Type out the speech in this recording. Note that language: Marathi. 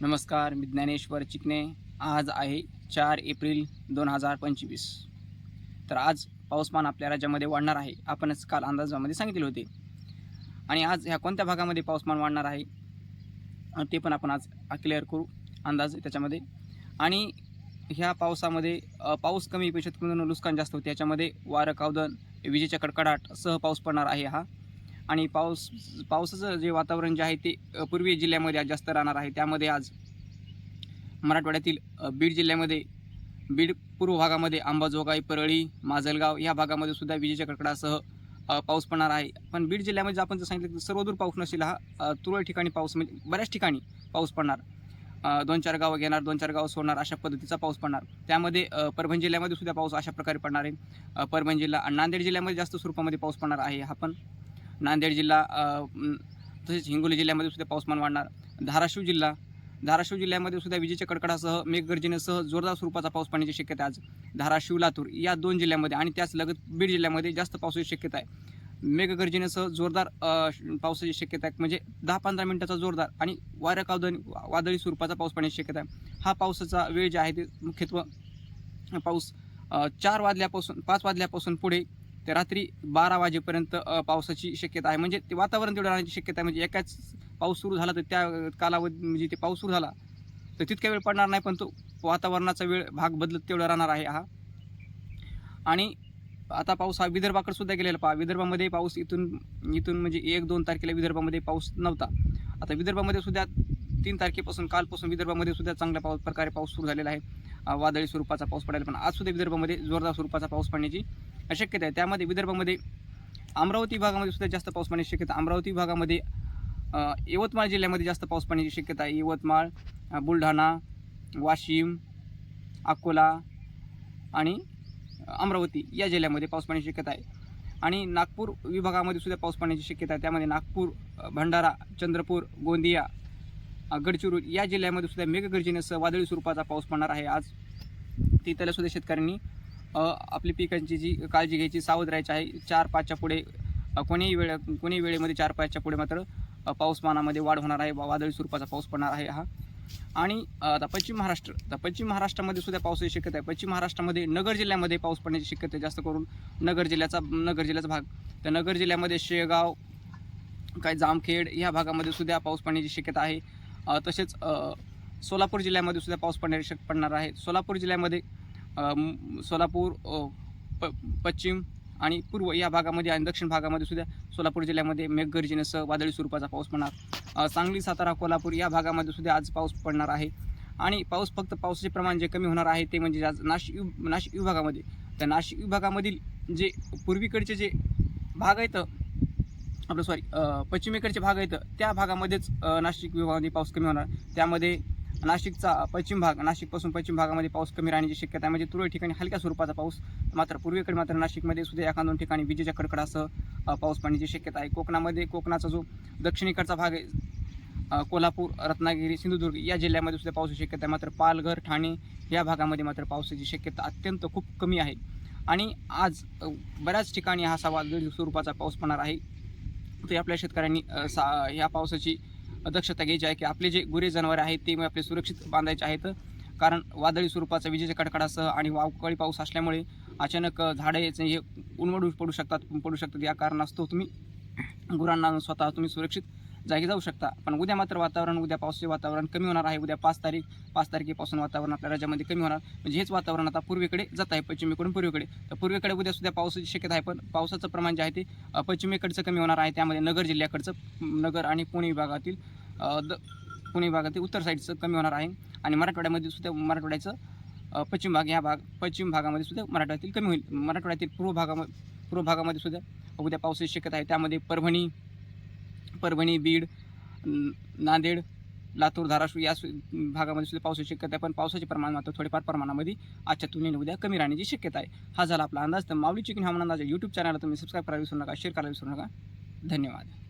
नमस्कार मी ज्ञानेश्वर चिकणे आज आहे चार एप्रिल दोन हजार पंचवीस. तर आज पाऊसमान आपल्या राज्यामध्ये वाढणार आहे. आपणच काल अंदाजामध्ये सांगितले होते. आणि आज ह्या कोणत्या भागामध्ये पाऊसमान वाढणार आहे ते पण आपण आज क्लिअर करू अंदाज त्याच्यामध्ये. आणि ह्या पावसामध्ये पाऊस कमी पेशात नुकसान जास्त होते. याच्यामध्ये वारं कावदन विजेच्या कडकडाट सह पाऊस पडणार आहे हा. आणि पाऊस पावसाचं जे वातावरण जे आहे ते पूर्वी जिल्ह्यामध्ये आज जास्त राहणार आहे. त्यामध्ये आज मराठवाड्यातील बीड जिल्ह्यामध्ये बीड पूर्व भागामध्ये अंबाजोगाई परळी माजलगाव या भागामध्ये सुद्धा विजेच्या कडकडासह पाऊस पडणार आहे. पण बीड जिल्ह्यामध्ये जर आपण जर सांगितलं की सर्वदूर पाऊस नसेल हा अ, तुरळक ठिकाणी पाऊस म्हणजे बऱ्याच ठिकाणी पाऊस पडणार. दोन चार गावं घेणार दोन चार गावं सोडणार अशा पद्धतीचा पाऊस पडणार. त्यामध्ये परभणी जिल्ह्यामध्ये सुद्धा पाऊस अशा प्रकारे पडणार आहे. परभणी जिल्हा आणि नांदेड जिल्ह्यामध्ये जास्त स्वरूपामध्ये पाऊस पडणार आहे हा पण नांदेड जिल्हा तसेच हिंगोली जिल्ह्यामध्ये सुद्धा पाऊसमान वाढणार. धाराशिव जिल्हा धाराशिव जिल्ह्यामध्ये सुद्धा विजेच्या कडकडासह मेघगर्जनेसह जोरदार स्वरूपाचा पाऊस पडण्याची शक्यता आज. धाराशिव लातूर या दोन जिल्ह्यामध्ये आणि त्याच लगत बीड जिल्ह्यामध्ये जास्त पावसाची शक्यता आहे. मेघगर्जनेसह जोरदार श- पावसाची शक्यता आहे. म्हणजे दहा पंधरा मिनिटाचा जोरदार आणि वाऱ्या कावदन वादळी स्वरूपाचा पाऊस पडण्याची शक्यता आहे. हा पावसाचा वेळ जे आहे ते मुख्यत्व पाऊस चार वाजल्यापासून पाच वाजल्यापासून पुढे ते रात्री बारा वाजेपर्यंत पावसाची शक्यता आहे. म्हणजे ते वातावरण तेवढं राहण्याची शक्यता आहे. म्हणजे एकाच पाऊस सुरू झाला तर त्या कालावधी म्हणजे ते पाऊस सुरू झाला तर तितका वेळ पडणार नाही पण तो वातावरणाचा वेळ भाग बदलत तेवढा राहणार आहे हा. आणि आता पाऊस हा विदर्भाकडे सुद्धा गेलेला. पहा विदर्भामध्ये पाऊस इथून इथून म्हणजे एक दोन तारखेला विदर्भामध्ये पाऊस नव्हता. आता विदर्भामध्ये सुद्धा तीन तारखेपासून कालपासून विदर्भामध्ये सुद्धा चांगल्या पाऊस प्रकारे पाऊस सुरू झालेला आहे. वादळी स्वरूपाचा पाऊस पडायला पण आज सुद्धा विदर्भामध्ये जोरदार स्वरूपाचा पाऊस पडण्याची शक्यता आहे. त्यामध्ये विदर्भामध्ये अमरावती भागामध्ये सुद्धा जास्त पाऊस पाण्याची शक्यता अमरावती भागामध्ये यवतमाळ जिल्ह्यामध्ये जास्त पाऊस पाण्याची शक्यता आहे. यवतमाळ बुलढाणा वाशिम अकोला आणि अमरावती या जिल्ह्यामध्ये पाऊस पाण्याची शक्यता आहे. आणि नागपूर विभागामध्ये सुद्धा पाऊस पाण्याची शक्यता आहे. त्यामध्ये नागपूर भंडारा चंद्रपूर गोंदिया गडचिरोली या जिल्ह्यामध्ये सुद्धा मेघगर्जनेसह वादळी स्वरूपाचा पाऊस पडणार आहे. आज तिथल्या सुद्धा शेतकऱ्यांनी आपली पिकांची जी काळजी घ्यायची सावध राहायची आहे. चार पाचच्या पुढे कोणीही वेळ कोणीही वेळेमध्ये चार पाचच्या पुढे मात्र पाऊसमानामध्ये वाढ होणार आहे. वादळी स्वरूपाचा पाऊस पडणार आहे हा. आणि आता पश्चिम महाराष्ट्र तर पश्चिम महाराष्ट्रामध्ये सुद्धा पावसाची शक्यता आहे. पश्चिम महाराष्ट्रामध्ये नगर जिल्ह्यामध्ये पाऊस पडण्याची शक्यता आहे जास्त करून. नगर जिल्ह्याचा नगर जिल्ह्याचा भाग. तर नगर जिल्ह्यामध्ये शेगाव काही जामखेड या भागामध्ये सुद्धा पाऊस पडण्याची शक्यता आहे. तसेच सोलापूर जिल्ह्यामध्ये सुद्धा पाऊस पडण्याची शक पडणार आहे. सोलापूर जिल्ह्यामध्ये सोलापूर प पश्चिम आणि पूर्व या भागामध्ये आणि दक्षिण भागामध्ये सुद्धा सोलापूर जिल्ह्यामध्ये मेघगर्जनेसह वादळी स्वरूपाचा पाऊस पडणार. सांगली सातारा कोल्हापूर या भागामध्ये सुद्धा आज पाऊस पडणार आहे. आणि पाऊस फक्त पावसाचे प्रमाण जे कमी होणार आहे ते म्हणजे आज नाशिक नाशिक विभागामध्ये. तर नाशिक विभागामधील जे पूर्वीकडचे जे भाग आहेत आपलं सॉरी पश्चिमेकडचे भाग आहेत त्या भागामध्येच नाशिक विभागामध्ये पाऊस कमी होणार. त्यामध्ये नाशिकचा पश्चिम भाग नाशिकपासून पश्चिम भागामध्ये पाऊस कमी राहण्याची शक्यता आहे. म्हणजे तुरळक ठिकाणी हलक्या स्वरूपाचा पाऊस मात्र पूर्वेकडे मात्र नाशिकमध्ये सुद्धा एखाद दोन ठिकाणी विजेच्या कडकडासह पाऊस पडण्याची शक्यता आहे. कोकणामध्ये कोकणाचा जो दक्षिणेकडचा भाग आहे कोल्हापूर रत्नागिरी सिंधुदुर्ग या जिल्ह्यामध्ये सुद्धा पावसाची शक्यता आहे. मात्र पालघर ठाणे या भागामध्ये मात्र पावसाची शक्यता अत्यंत खूप कमी आहे. आणि आज बऱ्याच ठिकाणी हा असा स्वरूपाचा पाऊस पडणार आहे. ते आपल्या शेतकऱ्यांनी सा ह्या पावसाची दक्षता घ्यायची आहे की आपले जे गुरे जनावरे आहेत ते आपले सुरक्षित बांधायचे आहेत. कारण वादळी स्वरूपाचा विजेच्या कडकडासह आणि अवकाळी पाऊस असल्यामुळे अचानक अ, झाडे हे उन्मडू पडू शकतात पडू शकतात या कारणास्तव तुम्ही गुरांना स्वतः तुम्ही सुरक्षित जागी जाऊ शकता. पण उद्या मात्र वातावरण उद्या पावसाचे वातावरण कमी होणार आहे. उद्या पाच तारीख पाच तारखेपासून वातावरण आपल्या राज्यामध्ये कमी होणार. म्हणजे हेच वातावरण आता पूर्वेकडे जात आहे पश्चिमेकडून पूर्वेकडे. तर पूर्वेकडे उद्या सुद्धा पावसाची शक्यता आहे पण पावसाचं प्रमाण जे आहे ते पश्चिमेकडचं कमी होणार आहे. त्यामध्ये नगर जिल्ह्याकडचं नगर आणि पुणे विभागातील द पुणे विभागातील उत्तर साईडचं कमी होणार आहे. आणि मराठवाड्यामध्ये सुद्धा मराठवाड्याचं पश्चिम भाग ह्या भाग पश्चिम भागामध्ये सुद्धा मराठवाड्यातील कमी होईल. मराठवाड्यातील पूर्व भागामध्ये पूर्व भागामध्ये सुद्धा उद्या पावसाची शक्यता आहे. त्यामध्ये परभणी परभणी बीड नांदेड लातूर धाराशिव या सु- भागामध्ये सुद्धा पावसाची शक्यता आहे. पण पावसाचे प्रमाण मात्र थोडेफार प्रमाणामध्ये आजच्या तुलनेने उद्या कमी राहण्याची शक्यता आहे. हा झाला आपला अंदाज. तर माऊली चिकन हवामान अंदाज यूट्यूब चॅनलला तुम्ही सबस्क्राईब करायला विसरू नका शेअर करायला विसरू नका. धन्यवाद.